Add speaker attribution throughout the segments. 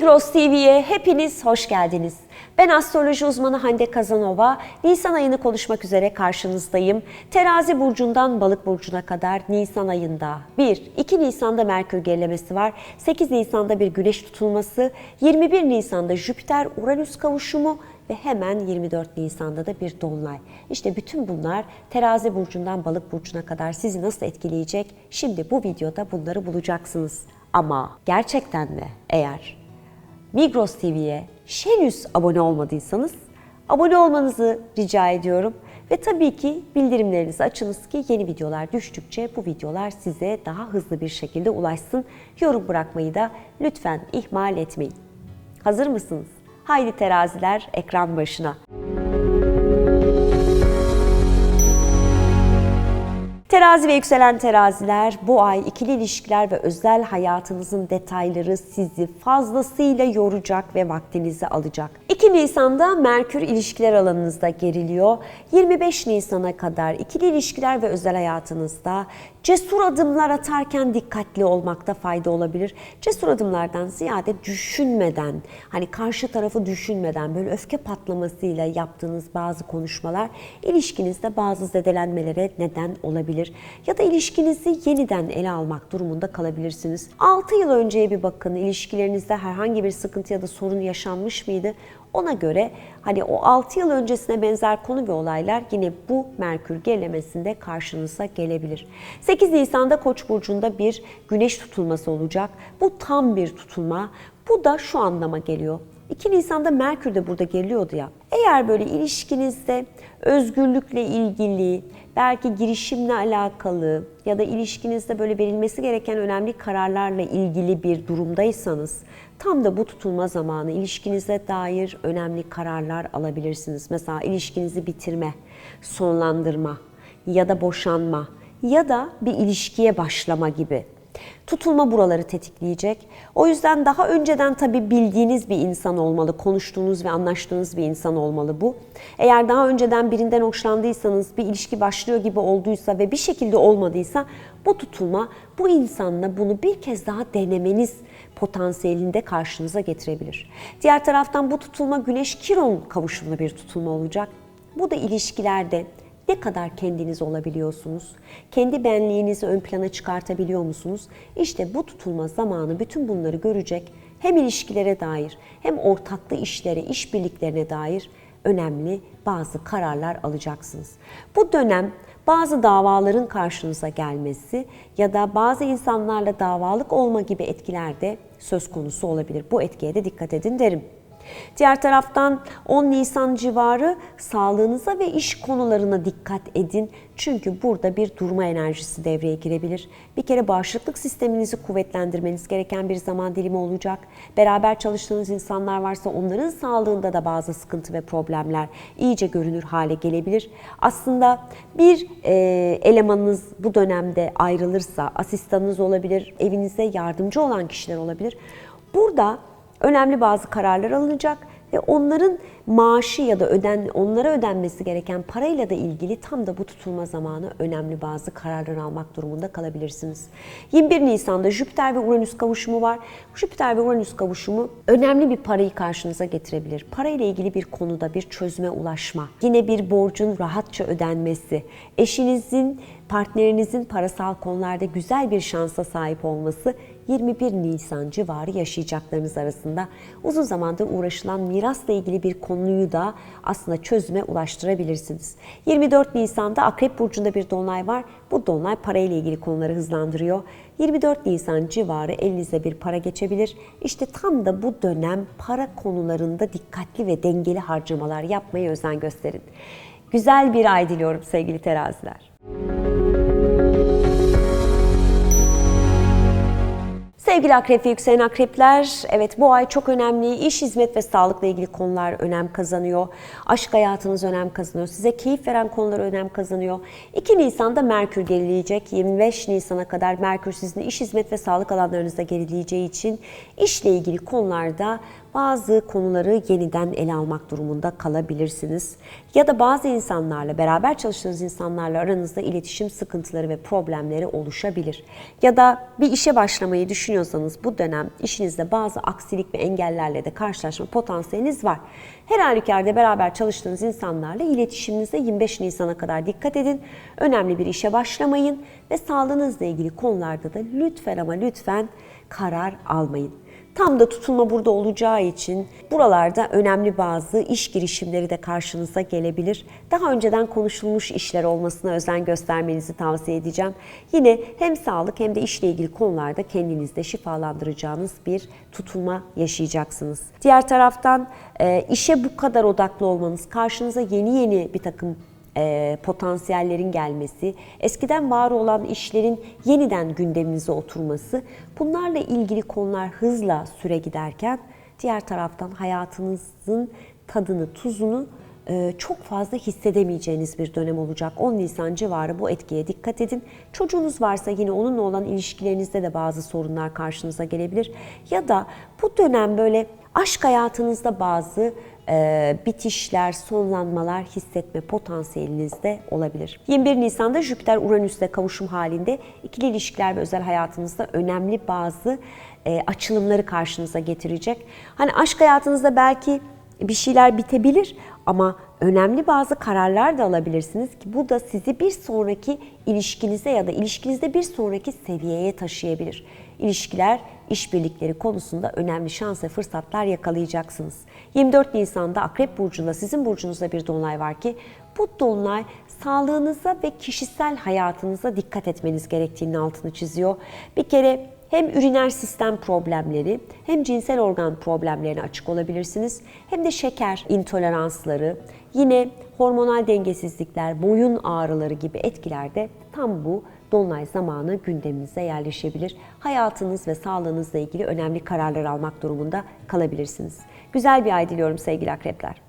Speaker 1: Migros TV'ye hepiniz hoş geldiniz. Ben astroloji uzmanı Hande Kazanova. Nisan ayını konuşmak üzere karşınızdayım. Terazi burcundan balık burcuna kadar Nisan ayında 1, 2 Nisan'da Merkür gerilemesi var. 8 Nisan'da bir güneş tutulması, 21 Nisan'da Jüpiter-Uranüs kavuşumu ve hemen 24 Nisan'da da bir dolunay. İşte bütün bunlar terazi burcundan balık burcuna kadar sizi nasıl etkileyecek? Şimdi bu videoda bunları bulacaksınız. Ama gerçekten mi eğer Migros TV'ye henüz abone olmadıysanız abone olmanızı rica ediyorum. Ve tabii ki bildirimlerinizi açınız ki yeni videolar düştükçe bu videolar size daha hızlı bir şekilde ulaşsın. Yorum bırakmayı da lütfen ihmal etmeyin. Hazır mısınız? Haydi teraziler ekran başına. Terazi ve yükselen teraziler bu ay ikili ilişkiler ve özel hayatınızın detayları sizi fazlasıyla yoracak ve vaktinizi alacak. 2 Nisan'da Merkür ilişkiler alanınızda geriliyor. 25 Nisan'a kadar ikili ilişkiler ve özel hayatınızda cesur adımlar atarken dikkatli olmakta fayda olabilir. Cesur adımlardan ziyade düşünmeden, hani karşı tarafı düşünmeden böyle öfke patlamasıyla yaptığınız bazı konuşmalar ilişkinizde bazı zedelenmelere neden olabilir. Ya da ilişkinizi yeniden ele almak durumunda kalabilirsiniz. 6 yıl önceye bir bakın ilişkilerinizde herhangi bir sıkıntı ya da sorun yaşanmış mıydı? Ona göre hani o 6 yıl öncesine benzer konu ve olaylar yine bu Merkür gerilemesinde karşınıza gelebilir. 8 Nisan'da Koç burcunda bir güneş tutulması olacak. Bu tam bir tutulma. Bu da şu anlama geliyor. 2 Nisan'da Merkür de burada geriliyordu ya. Eğer böyle ilişkinizde özgürlükle ilgili, belki girişimle alakalı ya da ilişkinizde böyle verilmesi gereken önemli kararlarla ilgili bir durumdaysanız tam da bu tutulma zamanı ilişkinize dair önemli kararlar alabilirsiniz. Mesela ilişkinizi bitirme, sonlandırma ya da boşanma ya da bir ilişkiye başlama gibi. Tutulma buraları tetikleyecek. O yüzden daha önceden tabii bildiğiniz bir insan olmalı, konuştuğunuz ve anlaştığınız bir insan olmalı bu. Eğer daha önceden birinden hoşlandıysanız, bir ilişki başlıyor gibi olduysa ve bir şekilde olmadıysa bu tutulma bu insanla bunu bir kez daha denemeniz potansiyelinde karşınıza getirebilir. Diğer taraftan bu tutulma Güneş Kiron kavuşumlu bir tutulma olacak. Bu da ilişkilerde ne kadar kendiniz olabiliyorsunuz? Kendi benliğinizi ön plana çıkartabiliyor musunuz? İşte bu tutulma zamanı bütün bunları görecek. Hem ilişkilere dair hem ortaklı işlere, işbirliklerine dair önemli bazı kararlar alacaksınız. Bu dönem bazı davaların karşınıza gelmesi ya da bazı insanlarla davalık olma gibi etkiler de söz konusu olabilir. Bu etkiye de dikkat edin derim. Diğer taraftan 10 Nisan civarı sağlığınıza ve iş konularına dikkat edin. Çünkü burada bir durma enerjisi devreye girebilir. Bir kere bağışıklık sisteminizi kuvvetlendirmeniz gereken bir zaman dilimi olacak. Beraber çalıştığınız insanlar varsa onların sağlığında da bazı sıkıntı ve problemler iyice görünür hale gelebilir. Aslında bir e, elemanınız bu dönemde ayrılırsa asistanınız olabilir, evinize yardımcı olan kişiler olabilir. Burada önemli bazı kararlar alınacak ve onların maaşı ya da öden onlara ödenmesi gereken parayla da ilgili tam da bu tutulma zamanı önemli bazı kararlar almak durumunda kalabilirsiniz. 21 Nisan'da Jüpiter ve Uranüs kavuşumu var. Jüpiter ve Uranüs kavuşumu önemli bir parayı karşınıza getirebilir. Parayla ilgili bir konuda bir çözüme ulaşma, yine bir borcun rahatça ödenmesi, eşinizin partnerinizin parasal konularda güzel bir şansa sahip olması 21 Nisan civarı yaşayacaklarınız arasında uzun zamandır uğraşılan mirasla ilgili bir konuyu da aslında çözüme ulaştırabilirsiniz. 24 Nisan'da Akrep Burcu'nda bir dolunay var. Bu dolunay parayla ilgili konuları hızlandırıyor. 24 Nisan civarı elinize bir para geçebilir. İşte tam da bu dönem para konularında dikkatli ve dengeli harcamalar yapmaya özen gösterin. Güzel bir ay diliyorum sevgili teraziler. Sevgili akrep ve yükselen akrepler, evet bu ay çok önemli. İş, hizmet ve sağlıkla ilgili konular önem kazanıyor. Aşk hayatınız önem kazanıyor. Size keyif veren konular önem kazanıyor. 2 Nisan'da Merkür gerileyecek. 25 Nisan'a kadar Merkür sizin iş, hizmet ve sağlık alanlarınızda gerileyeceği için işle ilgili konularda bazı konuları yeniden ele almak durumunda kalabilirsiniz. Ya da bazı insanlarla, beraber çalıştığınız insanlarla aranızda iletişim sıkıntıları ve problemleri oluşabilir. Ya da bir işe başlamayı düşünüyorsanız bu dönem işinizde bazı aksilik ve engellerle de karşılaşma potansiyeliniz var. Her halükarda beraber çalıştığınız insanlarla iletişiminize 25 Nisan'a kadar dikkat edin. Önemli bir işe başlamayın ve sağlığınızla ilgili konularda da lütfen ama lütfen karar almayın. Tam da tutulma burada olacağı için buralarda önemli bazı iş girişimleri de karşınıza gelebilir. Daha önceden konuşulmuş işler olmasına özen göstermenizi tavsiye edeceğim. Yine hem sağlık hem de işle ilgili konularda kendinizde şifalandıracağınız bir tutulma yaşayacaksınız. Diğer taraftan e, işe bu kadar odaklı olmanız, karşınıza yeni yeni bir takım e, potansiyellerin gelmesi, eskiden var olan işlerin yeniden gündeminize oturması, bunlarla ilgili konular hızla süre giderken diğer taraftan hayatınızın tadını, tuzunu e, çok fazla hissedemeyeceğiniz bir dönem olacak. 10 Nisan civarı bu etkiye dikkat edin. Çocuğunuz varsa yine onunla olan ilişkilerinizde de bazı sorunlar karşınıza gelebilir. Ya da bu dönem böyle aşk hayatınızda bazı e, bitişler, sonlanmalar hissetme potansiyeliniz de olabilir. 21 Nisan'da Jüpiter Uranüs'le kavuşum halinde ikili ilişkiler ve özel hayatınızda önemli bazı e, açılımları karşınıza getirecek. Hani aşk hayatınızda belki bir şeyler bitebilir ama önemli bazı kararlar da alabilirsiniz ki bu da sizi bir sonraki ilişkinize ya da ilişkinizde bir sonraki seviyeye taşıyabilir. İlişkiler, işbirlikleri konusunda önemli şans ve fırsatlar yakalayacaksınız. 24 Nisan'da Akrep Burcu'nda sizin burcunuzda bir dolunay var ki bu dolunay sağlığınıza ve kişisel hayatınıza dikkat etmeniz gerektiğini altını çiziyor. Bir kere hem üriner sistem problemleri hem cinsel organ problemlerine açık olabilirsiniz. Hem de şeker intoleransları, yine hormonal dengesizlikler, boyun ağrıları gibi etkiler de tam bu dolunay zamanı gündeminize yerleşebilir. Hayatınız ve sağlığınızla ilgili önemli kararlar almak durumunda kalabilirsiniz. Güzel bir ay diliyorum sevgili akrepler.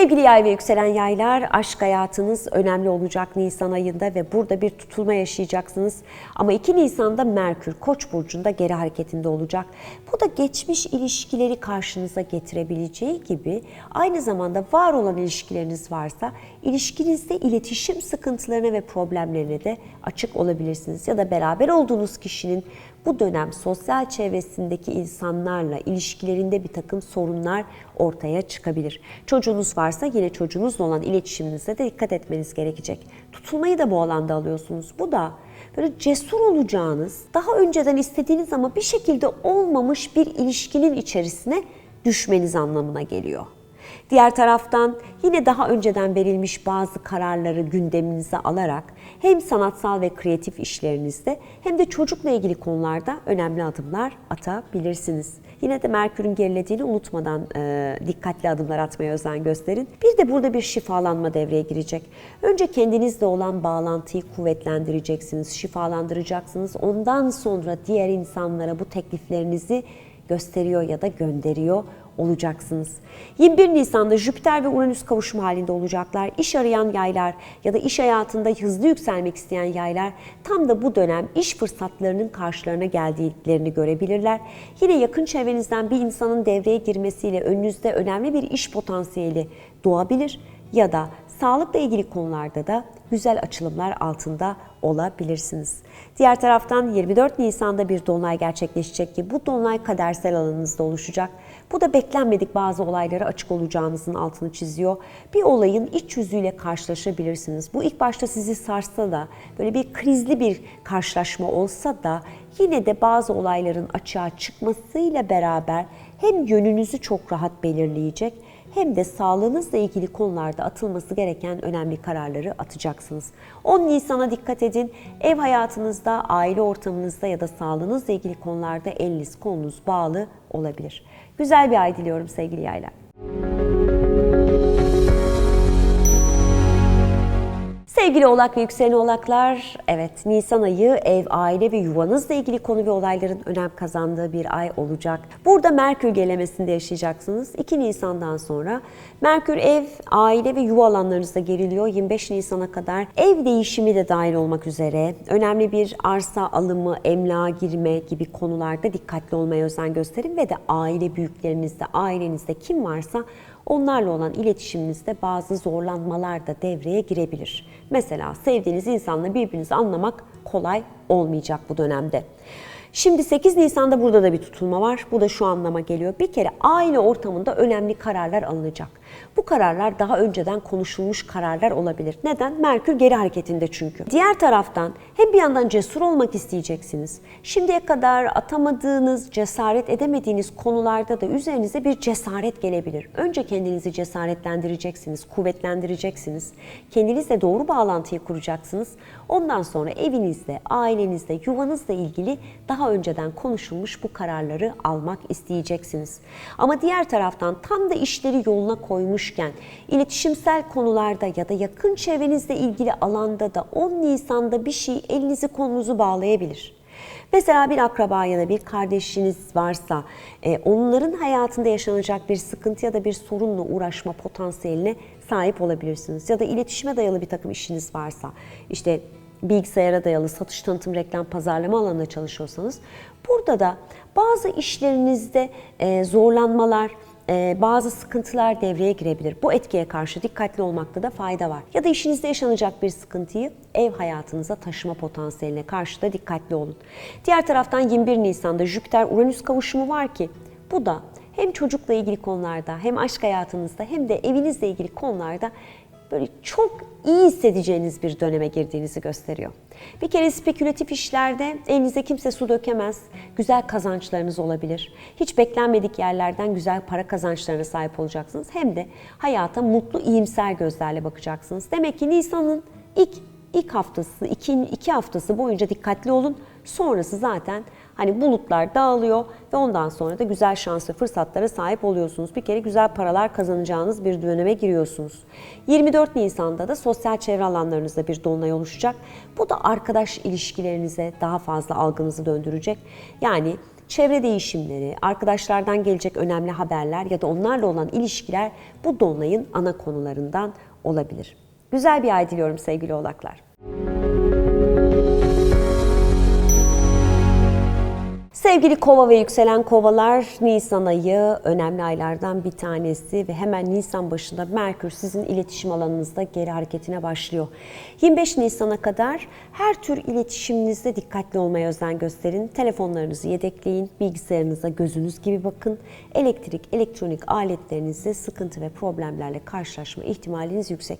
Speaker 1: Sevgili yay ve yükselen yaylar, aşk hayatınız önemli olacak Nisan ayında ve burada bir tutulma yaşayacaksınız. Ama 2 Nisan'da Merkür Koç burcunda geri hareketinde olacak. Bu da geçmiş ilişkileri karşınıza getirebileceği gibi aynı zamanda var olan ilişkileriniz varsa ilişkinizde iletişim sıkıntılarına ve problemlerine de açık olabilirsiniz. Ya da beraber olduğunuz kişinin bu dönem sosyal çevresindeki insanlarla ilişkilerinde bir takım sorunlar ortaya çıkabilir. Çocuğunuz varsa yine çocuğunuzla olan iletişiminize de dikkat etmeniz gerekecek. Tutulmayı da bu alanda alıyorsunuz. Bu da böyle cesur olacağınız, daha önceden istediğiniz ama bir şekilde olmamış bir ilişkinin içerisine düşmeniz anlamına geliyor. Diğer taraftan yine daha önceden verilmiş bazı kararları gündeminize alarak hem sanatsal ve kreatif işlerinizde hem de çocukla ilgili konularda önemli adımlar atabilirsiniz. Yine de Merkür'ün gerilediğini unutmadan e, dikkatli adımlar atmaya özen gösterin. Bir de burada bir şifalanma devreye girecek. Önce kendinizle olan bağlantıyı kuvvetlendireceksiniz, şifalandıracaksınız. Ondan sonra diğer insanlara bu tekliflerinizi gösteriyor ya da gönderiyor olacaksınız. 21 Nisan'da Jüpiter ve Uranüs kavuşum halinde olacaklar. İş arayan yaylar ya da iş hayatında hızlı yükselmek isteyen yaylar tam da bu dönem iş fırsatlarının karşılarına geldiklerini görebilirler. Yine yakın çevrenizden bir insanın devreye girmesiyle önünüzde önemli bir iş potansiyeli doğabilir ya da sağlıkla ilgili konularda da güzel açılımlar altında olabilirsiniz. Diğer taraftan 24 Nisan'da bir dolunay gerçekleşecek ki bu dolunay kadersel alanınızda oluşacak. Bu da beklenmedik bazı olaylara açık olacağınızın altını çiziyor. Bir olayın iç yüzüyle karşılaşabilirsiniz. Bu ilk başta sizi sarsa da böyle bir krizli bir karşılaşma olsa da yine de bazı olayların açığa çıkmasıyla beraber hem yönünüzü çok rahat belirleyecek hem de sağlığınızla ilgili konularda atılması gereken önemli kararları atacaksınız. 10 Nisan'a dikkat edin. Ev hayatınızda, aile ortamınızda ya da sağlığınızla ilgili konularda eliniz kolunuz bağlı olabilir. Güzel bir ay diliyorum sevgili yaylar. Sevgili oğlak ve yükselen oğlaklar, evet Nisan ayı ev, aile ve yuvanızla ilgili konu ve olayların önem kazandığı bir ay olacak. Burada Merkür gelemesinde yaşayacaksınız. 2 Nisan'dan sonra Merkür ev, aile ve yuva alanlarınızda geriliyor. 25 Nisan'a kadar ev değişimi de dahil olmak üzere önemli bir arsa alımı, emlağa girme gibi konularda dikkatli olmaya özen gösterin ve de aile büyüklerinizde, ailenizde kim varsa onlarla olan iletişiminizde bazı zorlanmalar da devreye girebilir. Mesela sevdiğiniz insanla birbirinizi anlamak kolay olmayacak bu dönemde. Şimdi 8 Nisan'da burada da bir tutulma var. Bu da şu anlama geliyor. Bir kere aile ortamında önemli kararlar alınacak. Bu kararlar daha önceden konuşulmuş kararlar olabilir. Neden? Merkür geri hareketinde çünkü. Diğer taraftan hem bir yandan cesur olmak isteyeceksiniz. Şimdiye kadar atamadığınız, cesaret edemediğiniz konularda da üzerinize bir cesaret gelebilir. Önce kendinizi cesaretlendireceksiniz, kuvvetlendireceksiniz. Kendinizle doğru bağlantıyı kuracaksınız. Ondan sonra evinizde, ailenizde, yuvanızla ilgili daha önceden konuşulmuş bu kararları almak isteyeceksiniz. Ama diğer taraftan tam da işleri yoluna koymuşken iletişimsel konularda ya da yakın çevrenizle ilgili alanda da 10 Nisan'da bir şey elinizi kolunuzu bağlayabilir. Mesela bir akraba ya da bir kardeşiniz varsa e, onların hayatında yaşanacak bir sıkıntı ya da bir sorunla uğraşma potansiyeline sahip olabilirsiniz. Ya da iletişime dayalı bir takım işiniz varsa işte bilgisayara dayalı satış, tanıtım, reklam, pazarlama alanında çalışıyorsanız burada da bazı işlerinizde e, zorlanmalar, bazı sıkıntılar devreye girebilir. Bu etkiye karşı dikkatli olmakta da fayda var. Ya da işinizde yaşanacak bir sıkıntıyı ev hayatınıza taşıma potansiyeline karşı da dikkatli olun. Diğer taraftan 21 Nisan'da Jüpiter-Uranüs kavuşumu var ki bu da hem çocukla ilgili konularda hem aşk hayatınızda hem de evinizle ilgili konularda böyle çok iyi hissedeceğiniz bir döneme girdiğinizi gösteriyor. Bir kere spekülatif işlerde elinize kimse su dökemez, güzel kazançlarınız olabilir. Hiç beklenmedik yerlerden güzel para kazançlarına sahip olacaksınız. Hem de hayata mutlu, iyimser gözlerle bakacaksınız. Demek ki Nisan'ın ilk ilk haftası, iki, iki haftası boyunca dikkatli olun. Sonrası zaten hani bulutlar dağılıyor ve ondan sonra da güzel şans ve fırsatlara sahip oluyorsunuz. Bir kere güzel paralar kazanacağınız bir döneme giriyorsunuz. 24 Nisan'da da sosyal çevre alanlarınızda bir dolunay oluşacak. Bu da arkadaş ilişkilerinize daha fazla algınızı döndürecek. Yani çevre değişimleri, arkadaşlardan gelecek önemli haberler ya da onlarla olan ilişkiler bu dolunayın ana konularından olabilir. Güzel bir ay diliyorum sevgili oğlaklar. Sevgili kova ve yükselen kovalar Nisan ayı önemli aylardan bir tanesi ve hemen Nisan başında Merkür sizin iletişim alanınızda geri hareketine başlıyor. 25 Nisan'a kadar her tür iletişiminizde dikkatli olmaya özen gösterin. Telefonlarınızı yedekleyin, bilgisayarınıza gözünüz gibi bakın. Elektrik, elektronik aletlerinizde sıkıntı ve problemlerle karşılaşma ihtimaliniz yüksek.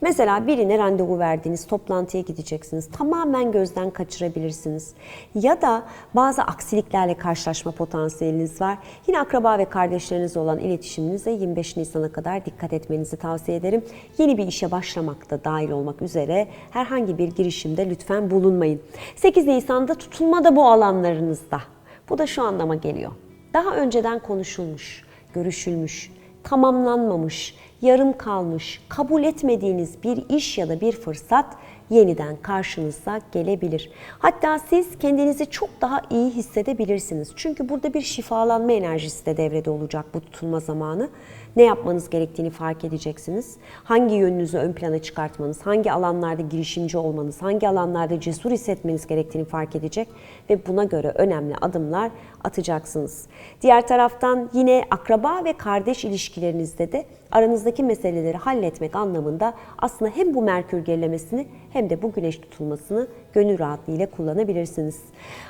Speaker 1: Mesela birine randevu verdiğiniz toplantıya gideceksiniz. Tamamen gözden kaçırabilirsiniz. Ya da bazı aksilik aksiliklerle karşılaşma potansiyeliniz var. Yine akraba ve kardeşlerinizle olan iletişiminize 25 Nisan'a kadar dikkat etmenizi tavsiye ederim. Yeni bir işe başlamakta dahil olmak üzere herhangi bir girişimde lütfen bulunmayın. 8 Nisan'da tutulma da bu alanlarınızda. Bu da şu anlama geliyor. Daha önceden konuşulmuş, görüşülmüş, tamamlanmamış, yarım kalmış, kabul etmediğiniz bir iş ya da bir fırsat yeniden karşınıza gelebilir. Hatta siz kendinizi çok daha iyi hissedebilirsiniz. Çünkü burada bir şifalanma enerjisi de devrede olacak bu tutulma zamanı. Ne yapmanız gerektiğini fark edeceksiniz. Hangi yönünüzü ön plana çıkartmanız, hangi alanlarda girişimci olmanız, hangi alanlarda cesur hissetmeniz gerektiğini fark edecek ve buna göre önemli adımlar atacaksınız. Diğer taraftan yine akraba ve kardeş ilişkilerinizde de aranızdaki meseleleri halletmek anlamında aslında hem bu Merkür gerilemesini hem de bu güneş tutulmasını gönül rahatlığıyla kullanabilirsiniz.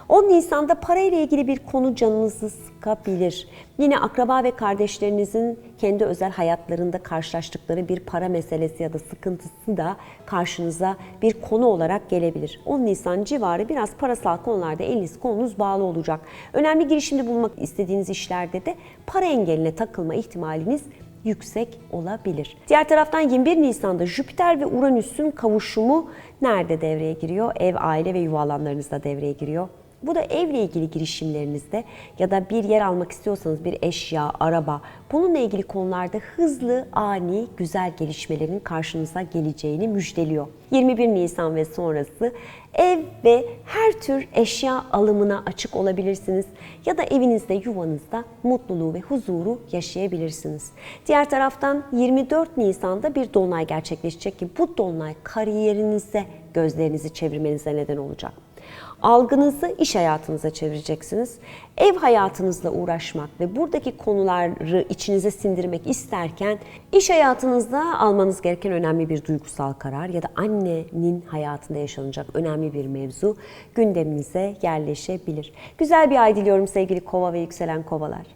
Speaker 1: 10 Nisan'da para ile ilgili bir konu canınızı sıkabilir. Yine akraba ve kardeşlerinizin kendi özel hayatlarında karşılaştıkları bir para meselesi ya da sıkıntısı da karşınıza bir konu olarak gelebilir. 10 Nisan civarı biraz parasal konularda eliniz kolunuz bağlı olacak. Önemli girişimde bulmak istediğiniz işlerde de para engeline takılma ihtimaliniz yüksek olabilir. Diğer taraftan 21 Nisan'da Jüpiter ve Uranüs'ün kavuşumu nerede devreye giriyor? Ev, aile ve yuva alanlarınızda devreye giriyor. Bu da evle ilgili girişimlerinizde ya da bir yer almak istiyorsanız bir eşya, araba bununla ilgili konularda hızlı, ani, güzel gelişmelerin karşınıza geleceğini müjdeliyor. 21 Nisan ve sonrası ev ve her tür eşya alımına açık olabilirsiniz ya da evinizde, yuvanızda mutluluğu ve huzuru yaşayabilirsiniz. Diğer taraftan 24 Nisan'da bir dolunay gerçekleşecek ki bu dolunay kariyerinize gözlerinizi çevirmenize neden olacak. Algınızı iş hayatınıza çevireceksiniz. Ev hayatınızla uğraşmak ve buradaki konuları içinize sindirmek isterken iş hayatınızda almanız gereken önemli bir duygusal karar ya da annenin hayatında yaşanacak önemli bir mevzu gündeminize yerleşebilir. Güzel bir ay diliyorum sevgili kova ve yükselen kovalar.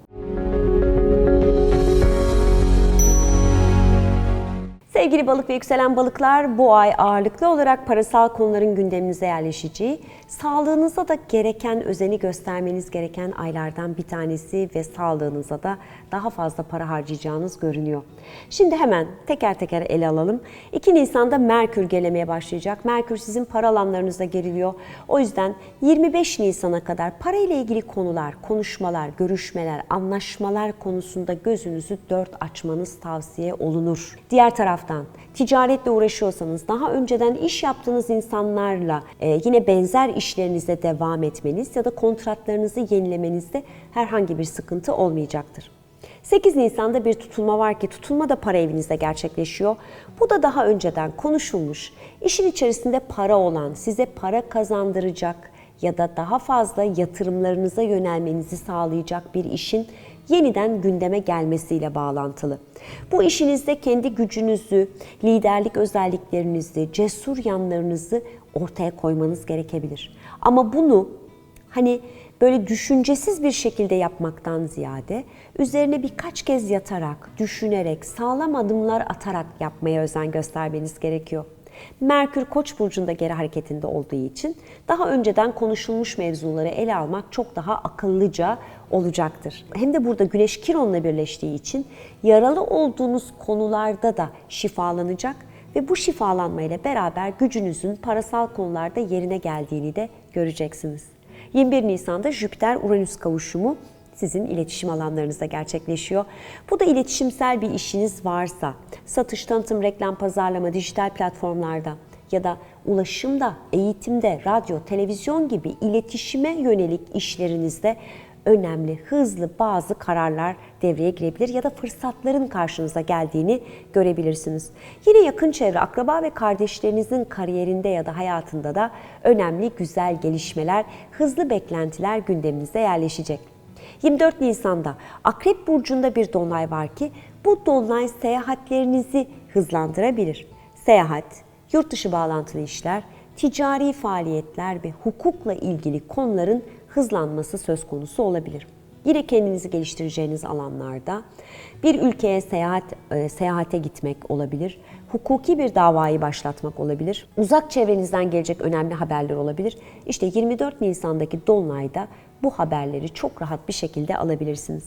Speaker 1: Sevgili balık ve yükselen balıklar bu ay ağırlıklı olarak parasal konuların gündeminize yerleşeceği, sağlığınıza da gereken özeni göstermeniz gereken aylardan bir tanesi ve sağlığınıza da daha fazla para harcayacağınız görünüyor. Şimdi hemen teker teker ele alalım. 2 Nisan'da Merkür gelemeye başlayacak. Merkür sizin para alanlarınıza geriliyor. O yüzden 25 Nisan'a kadar para ile ilgili konular, konuşmalar, görüşmeler, anlaşmalar konusunda gözünüzü dört açmanız tavsiye olunur. Diğer taraftan ticaretle uğraşıyorsanız daha önceden iş yaptığınız insanlarla e, yine benzer işlerinize devam etmeniz ya da kontratlarınızı yenilemenizde herhangi bir sıkıntı olmayacaktır. 8 Nisan'da bir tutulma var ki tutulma da para evinizde gerçekleşiyor. Bu da daha önceden konuşulmuş, işin içerisinde para olan, size para kazandıracak ya da daha fazla yatırımlarınıza yönelmenizi sağlayacak bir işin yeniden gündeme gelmesiyle bağlantılı. Bu işinizde kendi gücünüzü, liderlik özelliklerinizi, cesur yanlarınızı ortaya koymanız gerekebilir. Ama bunu hani böyle düşüncesiz bir şekilde yapmaktan ziyade üzerine birkaç kez yatarak, düşünerek, sağlam adımlar atarak yapmaya özen göstermeniz gerekiyor. Merkür Koç burcunda geri hareketinde olduğu için daha önceden konuşulmuş mevzuları ele almak çok daha akıllıca olacaktır. Hem de burada Güneş Kiron'la birleştiği için yaralı olduğunuz konularda da şifalanacak ve bu şifalanma ile beraber gücünüzün parasal konularda yerine geldiğini de göreceksiniz. 21 Nisan'da Jüpiter-Uranüs kavuşumu sizin iletişim alanlarınızda gerçekleşiyor. Bu da iletişimsel bir işiniz varsa, satış, tanıtım, reklam, pazarlama, dijital platformlarda ya da ulaşımda, eğitimde, radyo, televizyon gibi iletişime yönelik işlerinizde önemli, hızlı bazı kararlar devreye girebilir ya da fırsatların karşınıza geldiğini görebilirsiniz. Yine yakın çevre, akraba ve kardeşlerinizin kariyerinde ya da hayatında da önemli güzel gelişmeler, hızlı beklentiler gündeminize yerleşecek. 24 Nisan'da Akrep Burcu'nda bir dolunay var ki bu dolunay seyahatlerinizi hızlandırabilir. Seyahat, yurt dışı bağlantılı işler, ticari faaliyetler ve hukukla ilgili konuların hızlanması söz konusu olabilir. Yine kendinizi geliştireceğiniz alanlarda bir ülkeye seyahat e, seyahate gitmek olabilir. Hukuki bir davayı başlatmak olabilir. Uzak çevrenizden gelecek önemli haberler olabilir. İşte 24 Nisan'daki dolunayda bu haberleri çok rahat bir şekilde alabilirsiniz.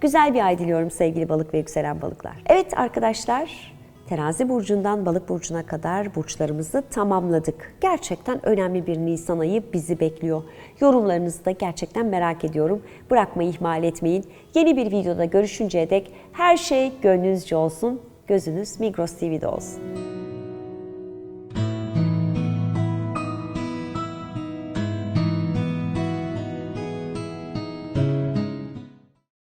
Speaker 1: Güzel bir ay diliyorum sevgili balık ve yükselen balıklar. Evet arkadaşlar, Terazi burcundan balık burcuna kadar burçlarımızı tamamladık. Gerçekten önemli bir Nisan ayı bizi bekliyor. Yorumlarınızı da gerçekten merak ediyorum. Bırakmayı ihmal etmeyin. Yeni bir videoda görüşünceye dek her şey gönlünüzce olsun. Gözünüz Migros TV'de olsun.